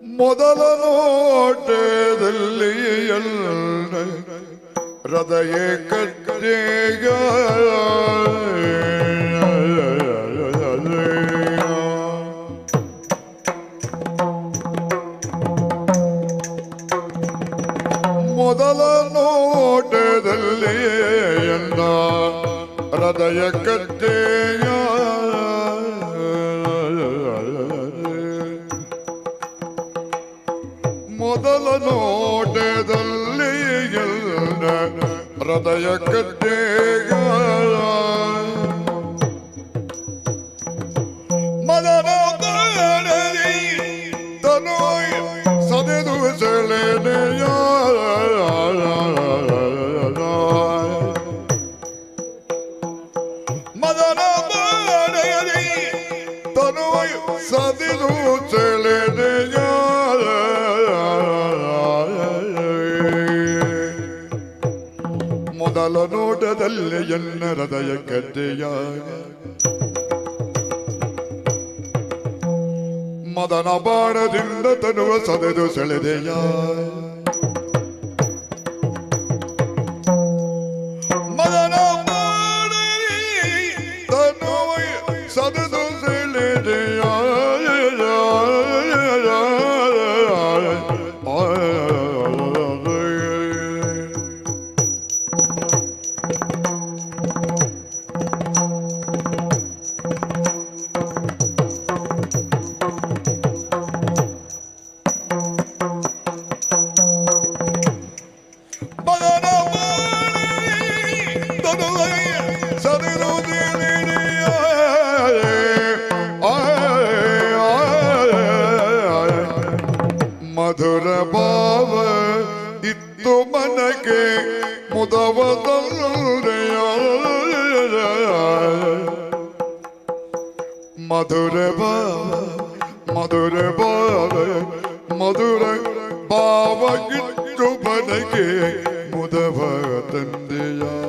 ಮೊದಲ ನೋಟದಲ್ಲಿ ಎಲ್ಲ ಹೃದಯ ಕಟ್ಟೆಗ ಮೊದಲ ನೋಟದಲ್ಲಿ ಎಲ್ಲ ಹೃದಯ ಕಟ್ಟೆಯ ಮೊದಲ ನೋಟದಲ್ಲಿ ಎಲ್ಲ ಹೃದಯ ಕದ್ದೇಗಳ ಮದನ ತನೋಯ್ ಸದೆದು ಸೆಳೆನೆಯ. ಮದನ ತನೋಯ್ ಸದೆದು ಮೊದಲ ನೋಟದಲ್ಲಿ ಎನ್ನ ಹೃದಯ ಕಟ್ಟೆಯಾಗ ಮದನ ಬಾಣದಿಂದ ತನುವ ಸದೆದು ಸೆಳೆದೆಯ ಮದನ ಬಾಣಲಿ ತನುವ ಸದೆದು ಮಧುರ ಭಾವ ಇತ್ತು ಮನಕ್ಕೆ ಮುದವದಲ್ಲೆಯ ಮಧುರ ಭಾವ ಮಧುರ ಭಾವ ಮಧುರ ಭಾವ ಮನಕ್ಕೆ ಮುದವ ತಂದೆಯ